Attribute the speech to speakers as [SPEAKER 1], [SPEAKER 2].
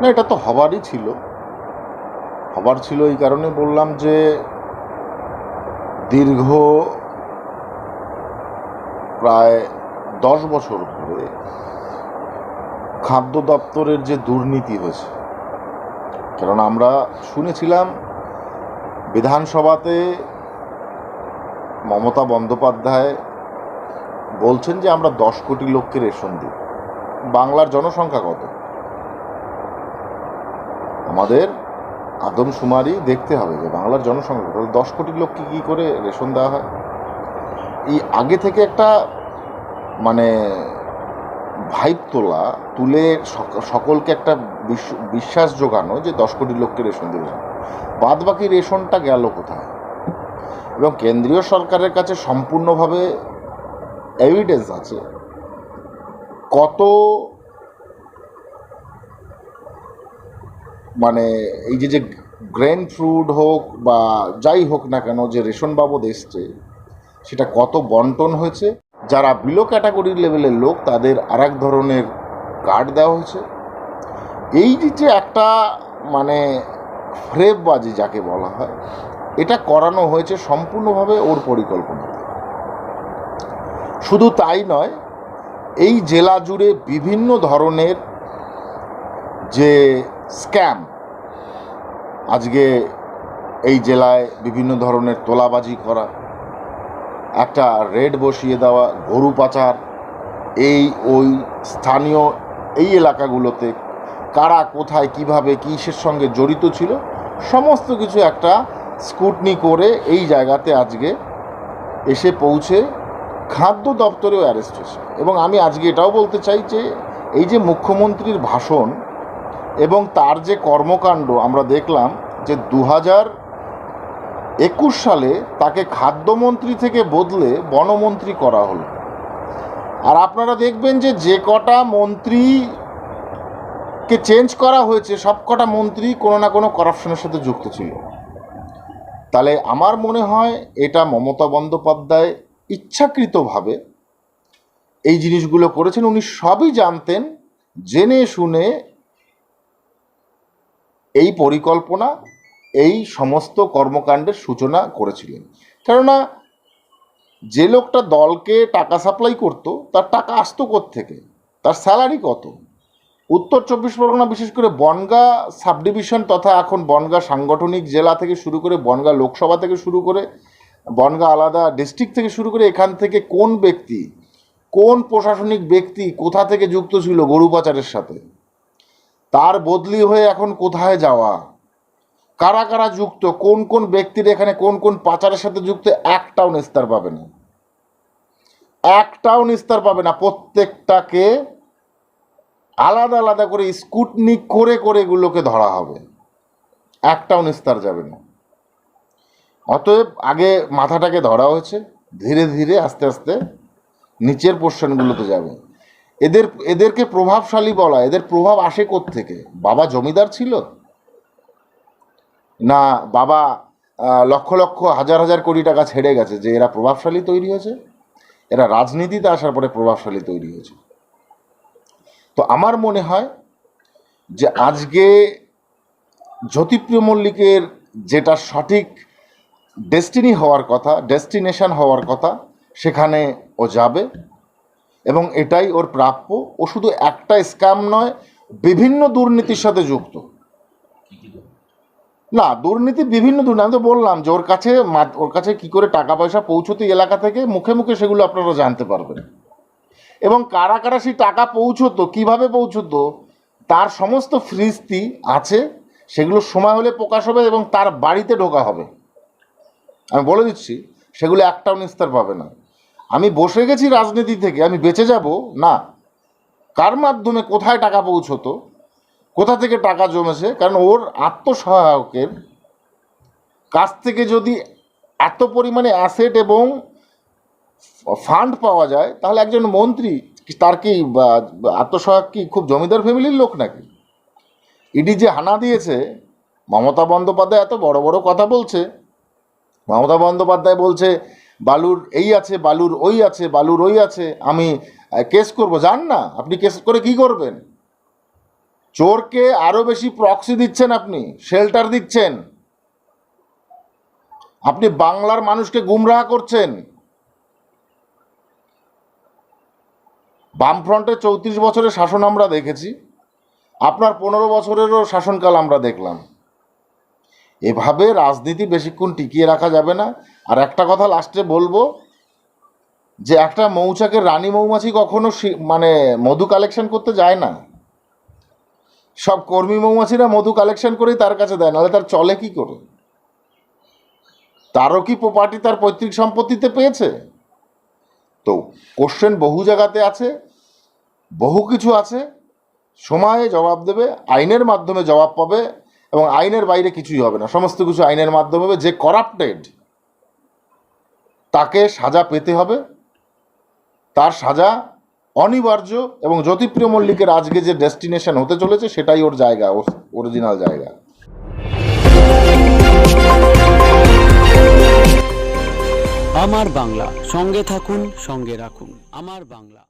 [SPEAKER 1] না, এটা তো হবারই ছিল। হবার ছিল এই কারণে বললাম যে, দীর্ঘ প্রায় দশ বছর ধরে খাদ্য দপ্তরের যে দুর্নীতি হয়েছে কারণ আমরা শুনেছিলাম বিধানসভাতে মমতা বন্দ্যোপাধ্যায় বলছেন যে আমরা দশ কোটি লোককে রেশন দিই। বাংলার জনসংখ্যা কত? আমাদের আদমশুমারি দেখতে হবে যে বাংলার জনসংখ্যা দশ কোটি লোককে কী করে রেশন দেওয়া হয়? এই আগে থেকে একটা মানে ভাইব তোলা, তুলে সকলকে একটা বিশ- বিশ্বাস জোগানো যে দশ কোটি লোককে রেশন দেবে। বাদ বাকি রেশনটা গেল কোথায়? এবং কেন্দ্রীয় সরকারের কাছে সম্পূর্ণভাবে এভিডেন্স আছে কত মানে এই যে যে গ্রেন ফ্রুট হোক বা যাই হোক না কেন যে রেশন বাবদ এসছে, সেটা কত বন্টন হয়েছে? যারা বিলো ক্যাটাগরি লেভেলের লোক, তাদের আর এক ধরনের কার্ড দেওয়া হয়েছে। এই যে একটা মানে ফ্রেববাজি যাকে বলা হয়, এটা করানো হয়েছে সম্পূর্ণভাবে ওর পরিকল্পনাতে শুধু তাই নয়, এই জেলা জুড়ে বিভিন্ন ধরনের যে স্ক্যাম। আজকে এই জেলায় বিভিন্ন ধরনের তোলাবাজি করা, একটা রেড বসিয়ে দেওয়া, গরু পাচার, এই, ওই স্থানীয় এই এলাকাগুলোতে কারা, কোথায়, কীভাবে, কিসের সঙ্গে জড়িত ছিল, সমস্ত কিছু একটা স্কুটনি করে এই জায়গাতে আজকে এসে পৌঁছে খাদ্য দপ্তরেও অ্যারেস্ট হয়েছে। এবং আমি আজকে এটাও বলতে চাই যে, এই যে মুখ্যমন্ত্রীর ভাষণ এবং তার যে কর্মকাণ্ড আমরা দেখলাম যে দু হাজার একুশ সালে তাকে খাদ্যমন্ত্রী থেকে বদলে বনমন্ত্রী করা হলো। আর আপনারা দেখবেন যে যে কটা মন্ত্রীকে চেঞ্জ করা হয়েছে, সব কটা মন্ত্রী কোনো না কোনো করাপশনের সাথে যুক্ত ছিল। তাহলে আমার মনে হয় এটা মমতা বন্দ্যোপাধ্যায় ইচ্ছাকৃতভাবে এই জিনিসগুলো করেছেন। উনি সবই জানতেন, জেনে শুনে এই পরিকল্পনা, এই সমস্ত কর্মকাণ্ডের সূচনা করেছিলেন। কেননা, যে লোকটা দলকে টাকা সাপ্লাই করত, তার টাকা আসতো থেকে তার স্যালারি কত? উত্তর চব্বিশ পরগনা, বিশেষ করে বনগা সাবডিভিশন তথা এখন বনগা সাংগঠনিক জেলা থেকে শুরু করে বনগা লোকসভা থেকে শুরু করে বনগা আলাদা ডিস্ট্রিক্ট থেকে শুরু করে এখান থেকে কোন ব্যক্তি, কোন প্রশাসনিক ব্যক্তি কোথা থেকে যুক্ত ছিল গরু পাচারের সাথে? তার বদলি হয়ে এখন কোথায় যাওয়া? কারা কারা যুক্ত? কোন কোন ব্যক্তির এখানে কোন কোন পাচারের সাথে যুক্ত? একটাও নিস্তার পাবে না। একটাও নিস্তার পাবে না। প্রত্যেকটাকে আলাদা আলাদা করে স্কুটনিক করে করে এগুলোকে ধরা হবে। একটাও নিস্তার যাবে না। অতএব আগে মাথাটাকে ধরা হয়েছে। ধীরে ধীরে আস্তে আস্তে নিচের পোর্শনগুলোতে যাবে। এদের, এদেরকে প্রভাবশালী বলা, এদের প্রভাব আসে থেকে বাবা জমিদার ছিল? না, বাবা লক্ষ লক্ষ, হাজার হাজার কোটি টাকা ছেড়ে গেছে যে এরা প্রভাবশালী তৈরি হয়েছে। এরা রাজনীতিতে আসার পরে প্রভাবশালী তৈরি হয়েছে। তো আমার মনে হয় যে আজকে জ্যোতিপ্রিয় মল্লিকের যেটা সঠিক ডেস্টিনি হওয়ার কথা, ডেস্টিনেশন হওয়ার কথা, সেখানে ও যাবে। এবং এটাই ওর প্রাপ্য। ও শুধু একটা স্ক্যাম নয়, বিভিন্ন দুর্নীতির সাথে যুক্ত। না, দুর্নীতি বিভিন্ন দুর্নীতি, আমি তো বললাম যে ওর কাছে ওর কাছে কি করে টাকা পয়সা পৌঁছতো এলাকা থেকে, মুখে মুখে সেগুলো আপনারা জানতে পারবেন। এবং কারা কারা সেই টাকা পৌঁছতো, কীভাবে পৌঁছতো, তার সমস্ত ফ্রিস্তি আছে, সেগুলো সময় হলে প্রকাশ হবে এবং তার বাড়িতে ঢোকা হবে। আমি বলে দিচ্ছি, সেগুলো একটাও নিস্তার পাবে না। আমি বসে গেছি রাজনীতি থেকে, আমি বেঁচে যাব? না। কার মাধ্যমে কোথায় টাকা পৌঁছতো? কোথা থেকে টাকা জমেছে? কারণ ওর আত্মসহায়কের কাছ থেকে যদি এত পরিমাণে অ্যাসেট এবং ফান্ড পাওয়া যায়, তাহলে একজন মন্ত্রী তার কি আত্মসহায়ক কি খুব জমিদার ফ্যামিলির লোক নাকি? ইডি যে হানা দিয়েছে, মমতা বন্দ্যোপাধ্যায় এত বড় বড় কথা বলছে। মমতা বন্দ্যোপাধ্যায় বলছে বালুর এই আছে, বালুর ওই আছে, বালুর ওই আছে, আমি কেস করব। জান না, আপনি কেস করে কি করবেন? চোরকে আরও বেশি প্রক্সি দিচ্ছেন আপনি শেল্টার দিচ্ছেন। আপনি বাংলার মানুষকে গুমরাহ করছেন। বামফ্রন্টে চৌত্রিশ বছরের শাসন আমরা দেখেছি, আপনার পনেরো বছরেরও শাসনকাল আমরা দেখলাম। এভাবে রাজনীতি বেশিক্ষণ টিকিয়ে রাখা যাবে না। আর একটা কথা লাস্টে বলব যে একটা মৌচাকের রানী মৌমাছি কখনো মানে মধু কালেকশন করতে যায় না। সব কর্মী মৌমাছিরা মধু কালেকশন করেই তার কাছে দেয়, নাহলে তার চলে কি করে? তারও কি প্রপার্টি তার পৈতৃক সম্পত্তিতে পেয়েছে? তো কোশ্চেন বহু জায়গাতে আছে, বহু কিছু আছে। সময়ে জবাব দেবে, আইনের মাধ্যমে জবাব পাবে এবং আইনের বাইরে কিছুই হবে না। সমস্ত কিছু আইনের মাধ্যমে হবে, যে করাপ্টেড তাকে সাজা পেতে হবে। তার সাজা অনিবার্য এবং জ্যোতিপ্রিয় মল্লিকের আজকে যে ডেস্টিনেশন হতে চলেছে, সেটাই ওর জায়গা অরিজিনাল জায়গা।
[SPEAKER 2] আমার বাংলা, সঙ্গে থাকুন, সঙ্গে রাখুন। আমার বাংলা।